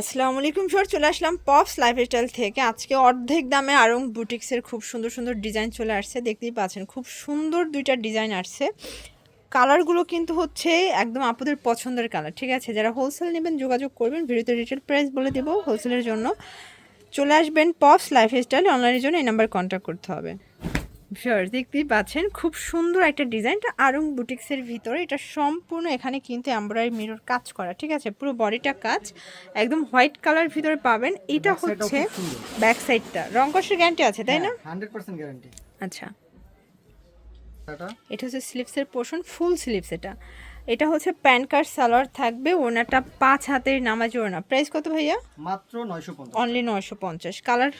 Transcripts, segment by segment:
আসসালামু আলাইকুম স্যার চলে আসলাম পপস লাইফস্টাইল থেকে। আজকে অর্ধেক দামে আরং বুটিক্সের খুব সুন্দর সুন্দর ডিজাইন চলে আসছে, দেখতেই পাচ্ছেন। খুব সুন্দর দুইটা ডিজাইন আসছে। কালারগুলো কিন্তু হচ্ছে একদম আপনাদের পছন্দের কালার, ঠিক আছে? যারা হোলসেল নেবেন, যোগাযোগ করবেন, ভিডিওতে রিটেল প্রাইস বলে দেবো হোলসেলের জন্য। চলে আসবেন পপস লাইফস্টাইল অনলাইনের জন্য এই নাম্বার কন্ট্যাক্ট করতে হবে। শিওর দেখতেই পাচ্ছেন খুব সুন্দর একটা ডিজাইনটা আরং বুটিক্সের ভিতরে এটা সম্পূর্ণ এখানে কিন্তু এমব্রয়ডারি মিরর কাজ করা ঠিক আছে? পুরো বডিটা কাজ একদম হোয়াইট কালার ভিতরে পাবেন। এটা হচ্ছে ব্যাক সাইডটা রং কষের গ্যারান্টি আছে তাই না? হান্ড্রেড পার্সেন্ট গ্যারান্টি আচ্ছা। এটা এটা হচ্ছে স্লিভসের পোর্শন ফুল স্লিভস এটা। এটা হচ্ছে প্যান কার্ড সালোয়ার থাকবে ওনাটা পাঁচ হাতের নামাজ ওনা প্রাইস কত ভাইয়া? মাত্র নয়শো পঞ্চাশ। অনলি নয়শো পঞ্চাশ। কালার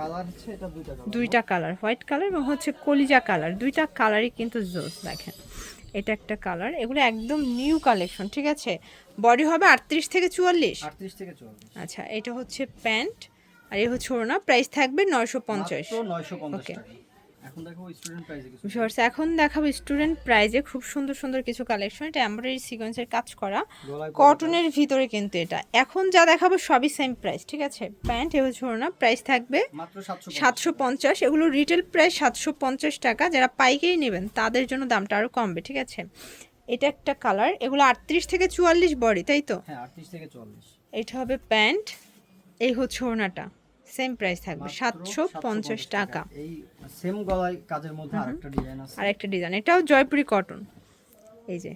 দুইটা কালার দুইটা কালার হোয়াইট কালার এবং হচ্ছে কলিজা কালার দুইটা কালারই কিন্তু জোস দেখেন। এটা একটা কালার এগুলো একদম নিউ কালেকশন ঠিক আছে? বডি হবে আটত্রিশ থেকে চুয়াল্লিশ। থেকে আচ্ছা এটা হচ্ছে প্যান্ট আর এ হচ্ছে ওড়না। প্রাইস থাকবে নয়শো পঞ্চাশ। মাত্র এখন ভিউয়ার্স দেখাবো স্টুডেন্ট প্রাইজে খুব সুন্দর সুন্দর কিছু কালেকশন এটা এমব্রয়ডারি সিকোয়েন্সের কাজ করা। কটনের ভিতরে কিন্তু এটা। এখন যা দেখাবো সবই সেম প্রাইস ঠিক আছে? প্যান্ট এ হচ্ছে ওড়না প্রাইস থাকবে সাতশো পঞ্চাশ। এগুলো রিটেল প্রাইস সাতশো পঞ্চাশ টাকা। যারা পাইকারি নেবেন তাদের জন্য দামটা আরও কমবে ঠিক আছে? এটা একটা কালার এগুলো আটত্রিশ থেকে চুয়াল্লিশ বডি তাই তো? হ্যাঁ আটত্রিশ থেকে চল্লিশ এটা হবে প্যান্ট এই হচ্ছে ওড়নাটা। সেম প্রাইস থাকবে মাত্র সাতশো পঞ্চাশ টাকা। এই সেম গলায় কাজের মধ্যে আরেকটা ডিজাইন আছে। আর একটা ডিজাইন এটাও জয়পুরি কটন এই যে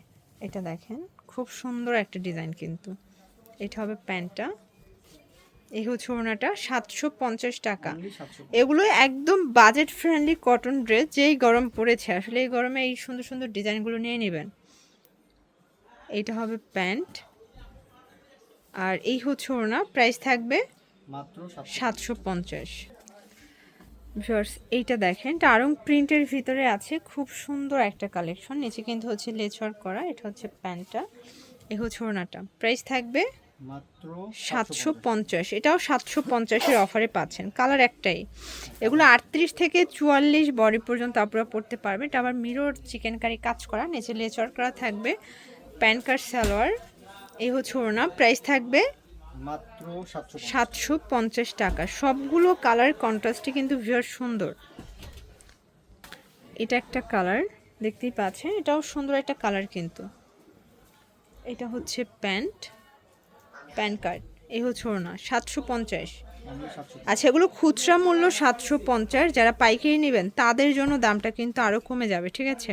এটা দেখেন খুব সুন্দর একটা ডিজাইন কিন্তু। এটা হবে প্যান্টটা। এই হচ্ছে ওনাটা সাতশো পঞ্চাশ টাকা। 750 এগুলো একদম বাজেট ফ্রেন্ডলি কটন ড্রেস যেই গরম পড়েছে। আসলে এই গরমে এই সুন্দর সুন্দর ডিজাইনগুলো নিয়ে নেবেন। এইটা হবে প্যান্ট। আর এই হচ্ছে ওড়না। প্রাইস থাকবে সাতশো। পঞ্চাশ। ভিউয়ার্স এইটা দেখেন এটা আরং প্রিন্টের ভিতরে আছে খুব সুন্দর একটা কালেকশন। নিচে কিন্তু হচ্ছে লেচর করা এটা হচ্ছে প্যান্টটা এ হচ্ছে ওড়নাটা। প্রাইস থাকবে মাত্র সাতশো পঞ্চাশ। এটাও সাতশো পঞ্চাশের অফারে পাচ্ছেন কালার একটাই। এগুলো আটত্রিশ থেকে চুয়াল্লিশ বডি পর্যন্ত আপনারা পড়তে পারবেন। এটা আবার মিরর চিকেন কারি কাজ করা নিচে লেচর করা থাকবে। প্যান কার্ড সালোয়ার এই হচ্ছে ওড়না। প্রাইস থাকবে মাত্র সাতশো পঞ্চাশ। টাকা। সবগুলো কালার কন্ট্রাস্টই কিন্তু ভিউয়ার সুন্দর। এটা একটা কালার দেখতেই পাচ্ছেন? এটাও সুন্দর একটা কালার কিন্তু। এটা হচ্ছে প্যান্ট প্যান কার্ড। এই হচ্ছে ওড়না সাতশো পঞ্চাশ। আচ্ছা এগুলো খুচরা মূল্য সাতশো পঞ্চাশ। যারা পাইকারি নেবেন তাদের জন্য দামটা কিন্তু আরও কমে যাবে ঠিক আছে?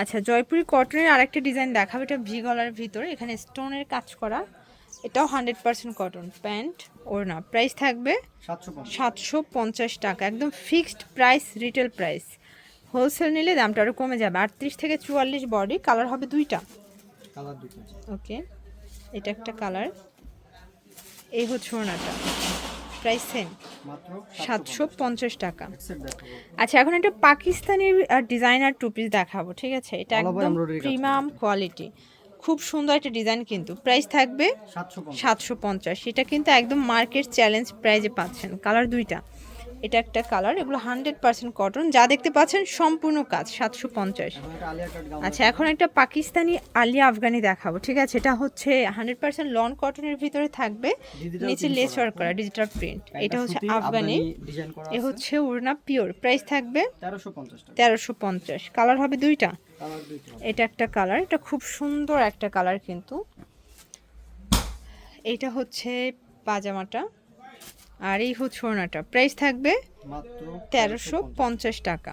আচ্ছা জয়পুরি কটনের আরেকটা ডিজাইন দেখাবে। এটা ভি গলার ভিতরে। এখানে স্টোনের কাজ করা। এটাও হান্ড্রেড পার্সেন্ট কটন প্যান্ট ওড়না প্রাইস থাকবে সাতশো পঞ্চাশ। টাকা একদম fixed price retail price wholesale নিলে দামটা আরও কমে যাবে আটত্রিশ থেকে চুয়াল্লিশ বডি কালার হবে দুইটা। ওকে এটা একটা কালার এই হচ্ছে ওড়নাটা প্রাইস সেম সাতশো পঞ্চাশ টাকা। আচ্ছা এখন একটা পাকিস্তানি ডিজাইনার টু পিস দেখাবো ঠিক আছে? এটা একদম প্রিমিয়াম কোয়ালিটি খুব সুন্দর একটা ডিজাইন কিন্তু। প্রাইস থাকবে সাতশো পঞ্চাশ। এটা কিন্তু একদম মার্কেট চ্যালেঞ্জ প্রাইজে পাচ্ছেন। কালার দুইটা। এটা একটা কালার এগুলো হান্ড্রেড পার্সেন্ট কটন যা দেখতে পাচ্ছেন সম্পূর্ণ কাজ সাতশো পঞ্চাশ। আচ্ছা এখন একটা পাকিস্তানি আলিয়া আফগানি দেখাবো ঠিক আছে? এটা হচ্ছে হান্ড্রেড পার্সেন্ট লন কটনের ভিতরে থাকবে নিচে print লেচার করা, ডিজিটাল প্রিন্ট এটা হচ্ছে আফগানি এ হচ্ছে ওড়না পিওর প্রাইস থাকবে তেরোশো পঞ্চাশ কালার হবে দুইটা। এটা একটা কালার এটা খুব সুন্দর একটা কালার কিন্তু। এটা হচ্ছে পাজামাটা আর এই হচ্ছে ওড়নাটা। প্রাইস থাকবে তেরোশো পঞ্চাশ টাকা।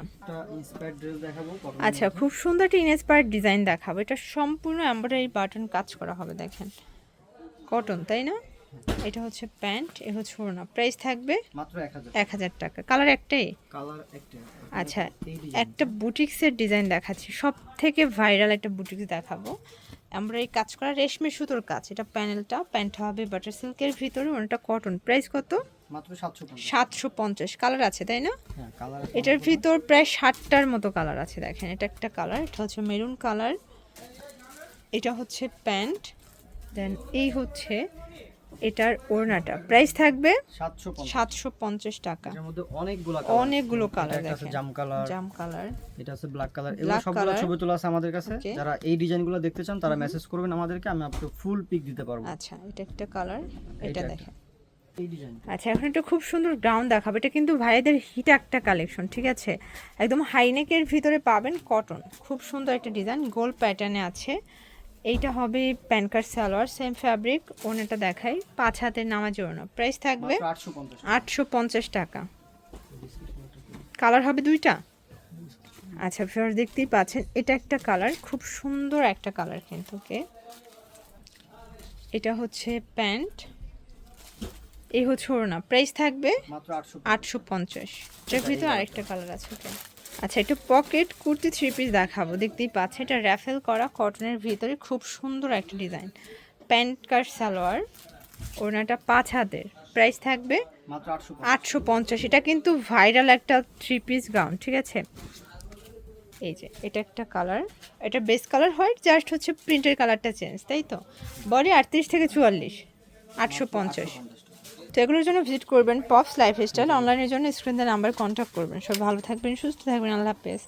আচ্ছা খুব সুন্দর একটা ইনস্পায়ার ডিজাইন দেখাবো। এটা সম্পূর্ণ এমব্রয়ডারি বাটন কাজ করা হবে দেখেন। কটন তাই না? এটা হচ্ছে প্যান্ট এ হচ্ছে ওড়না। প্রাইস থাকবে মাত্র এক হাজার এক হাজার টাকা। কালার একটাই? কালার একটা আচ্ছা একটা বুটিক্সের ডিজাইন দেখাচ্ছি। সব থেকে ভাইরাল একটা বুটিক্স দেখাবো। আমরা এই কাজ করা রেশমি সুতোর কাজ। এটা প্যানেলটা প্যান্ট হবে বাটার সিল্কের ভিতরে ওটা কটন। প্রাইস কত? মাত্র সাতশো পঞ্চাশ। সাতশো পঞ্চাশ। কালার আছে তাই না? হ্যাঁ এটার ভিতর প্রায় ষাটটার মতো কালার আছে দেখেন। এটা একটা কালার এটা হচ্ছে মেরুন কালার। এটা হচ্ছে প্যান্ট। দেন এই হচ্ছে এটার ওড়নাটা। প্রাইস থাকবে সাতশো পঞ্চাশ। টাকা। অনেকগুলো কালার দেখেন। জাম কালার জাম কালার এটা আছে ব্ল্যাক কালার এগুলো সবগুলো ছবি তোলা আছে আমাদের কাছে। যারা এই ডিজাইনগুলো দেখতে চান তারা মেসেজ করবেন আমাদেরকে। আমি আপনাকে ফুল পিক দিতে পারব। আচ্ছা এটা একটা কালার এটা দেখেন। আচ্ছা এখন একটা খুব সুন্দর গ্রাউন্ড দেখাবো। এটা কিন্তু ভাইদের হিট একটা কালেকশন ঠিক আছে? একদম হাইনেকের ভিতরে পাবেন কটন খুব সুন্দর একটা ডিজাইন গোল প্যাটার্নে আছে। এইটা হবে pan card salwar same fabric ওনাটা দেখাই। পাঁচ হাতের নামাজ ওড়না। প্রাইস থাকবে আটশো পঞ্চাশ টাকা। কালার হবে দুইটা? আচ্ছা ফের দেখতেই পাচ্ছেন এটা একটা কালার খুব সুন্দর একটা কালার কিন্তু ওকে এটা হচ্ছে প্যান্ট। এই হচ্ছে ওড়না। প্রাইস থাকবে আটশো পঞ্চাশ। এটার ভিতরে আরেকটা কালার আছে ওকে আচ্ছা একটু পকেট কুর্তি থ্রি পিস দেখাবো। দেখতেই পাচ্ছেন এটা র্যাফেল করা কটনের ভিতরে খুব সুন্দর একটা ডিজাইন প্যান্ট কার সালোয়ার ওড়নাটা পাঁচ হাতের। প্রাইস থাকবে আটশো আটশো পঞ্চাশ। এটা কিন্তু ভাইরাল একটা থ্রি পিস গাউন ঠিক আছে? এই যে এটা একটা কালার এটা বেস কালার হোয়াইট জাস্ট হচ্ছে প্রিন্টের কালারটা চেঞ্জ তাই তো? বডি আটত্রিশ থেকে চুয়াল্লিশ। আটশো পঞ্চাশ। তো এগুলোর জন্য ভিজিট করবেন পপস লাইফ স্টাইল অনলাইনের জন্য স্ক্রিন নাম্বার কন্ট্যাক্ট করবেন। সব ভালো থাকবেন, সুস্থ থাকবেন, আল্লাহ হাফেজ।